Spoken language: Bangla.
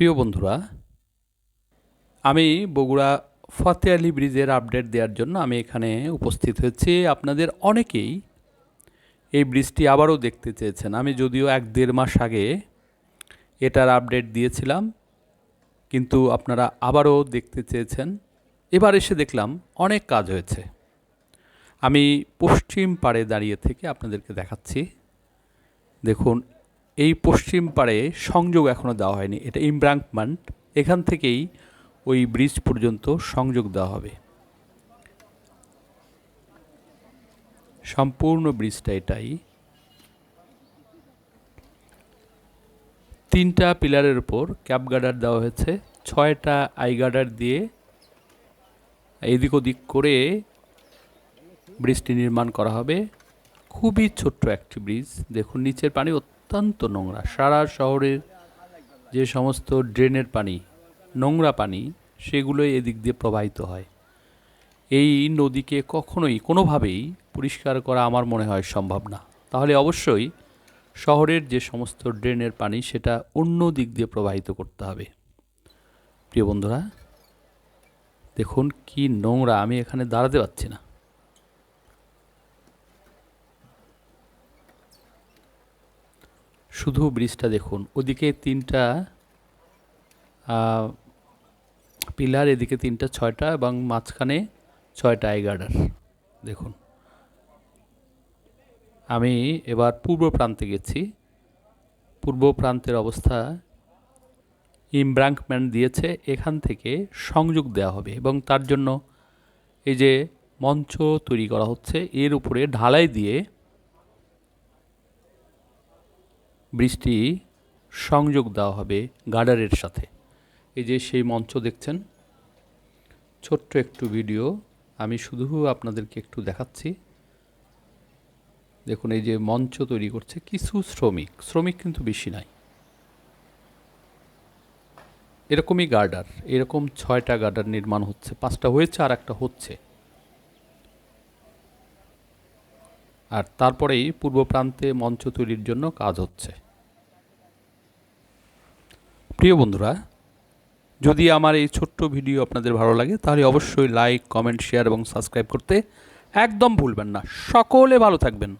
প্রিয় বন্ধুরা, আমি বগুড়া ফতে আলী ব্রিজের আপডেট দেওয়ার জন্য আমি এখানে উপস্থিত হয়েছি। আপনাদের অনেকেই এই ব্রিজটি আবারও দেখতে চেয়েছেন। আমি যদিও এক দেড় মাস আগে এটার আপডেট দিয়েছিলাম, কিন্তু আপনারা আবারও দেখতে চেয়েছেন। এবার এসে দেখলাম অনেক কাজ হয়েছে। আমি পশ্চিম পাড়ে দাঁড়িয়ে থেকে আপনাদেরকে দেখাচ্ছি। দেখুন এই পশ্চিম পাড়ে সংযোগ এখনও দেওয়া হয়নি। এটা ইমব্রাঙ্কমেন্ট এখান থেকেই ওই ব্রিজ পর্যন্ত সংযোগ দেওয়া হবে। সম্পূর্ণ ব্রিজটা এটাই। তিনটা পিলারের উপর ক্যাপ গার্ডার দেওয়া হয়েছে। ছয়টা আই গার্ডার দিয়ে এদিক ওদিক করে ব্রিজটি নির্মাণ করা হবে। খুবই ছোট্ট একটি ব্রিজ দেখুন, নিচের পানি অত্যন্ত নোংরা। সারা শহরের যে সমস্ত ড্রেনের পানি, নোংরা পানি, সেগুলোই এদিক দিয়ে প্রবাহিত হয়। এই নদীকে কখনোই, কোনোভাবেই পরিষ্কার করা আমার মনে হয় সম্ভব না। তাহলে অবশ্যই শহরের যে সমস্ত ড্রেনের পানি, সেটা অন্য দিক দিয়ে প্রবাহিত করতে হবে। প্রিয় বন্ধুরা, দেখুন কি নোংরা, আমি এখানে দাঁড়াতে পারছি না। শুধু ব্রিজটা দেখুন, ওদিকে তিনটা পিলার, এদিকে তিনটা, ছয়টা এবং মাঝখানে ছয়টা আইগার্ডার দেখুন। আমি এবার পূর্ব প্রান্তে গেছি। পূর্ব প্রান্তের অবস্থা ইমব্রাঙ্কম্যান দিয়েছে, এখান থেকে সংযোগ দেওয়া হবে এবং তার জন্য এই যে মঞ্চ তৈরি করা হচ্ছে, এর উপরে ঢালাই দিয়ে ব্রিজটি সংযোগ দেওয়া হবে গার্ডারের সাথে। এই যে সেই মঞ্চ দেখছেন, ছোট্ট একটু ভিডিও, আমি শুধু আপনাদেরকে একটু দেখাচ্ছি। দেখুন, এই যে মঞ্চ তৈরি করছে কিছু শ্রমিক শ্রমিক কিন্তু বেশি নাই। এরকমই গার্ডার, এরকম ছয়টা গার্ডার নির্মাণ হচ্ছে, পাঁচটা হয়েছে আর একটা হচ্ছে। আর তারপরেই পূর্ব প্রান্তে মঞ্চ তৈরির জন্য কাজ হচ্ছে। প্রিয় বন্ধুরা, যদি আমার এই ছোট্ট ভিডিও আপনাদের ভালো লাগে, তাহলে অবশ্যই লাইক, কমেন্ট, শেয়ার এবং সাবস্ক্রাইব করতে একদম ভুলবেন না। সকলে ভালো থাকবেন।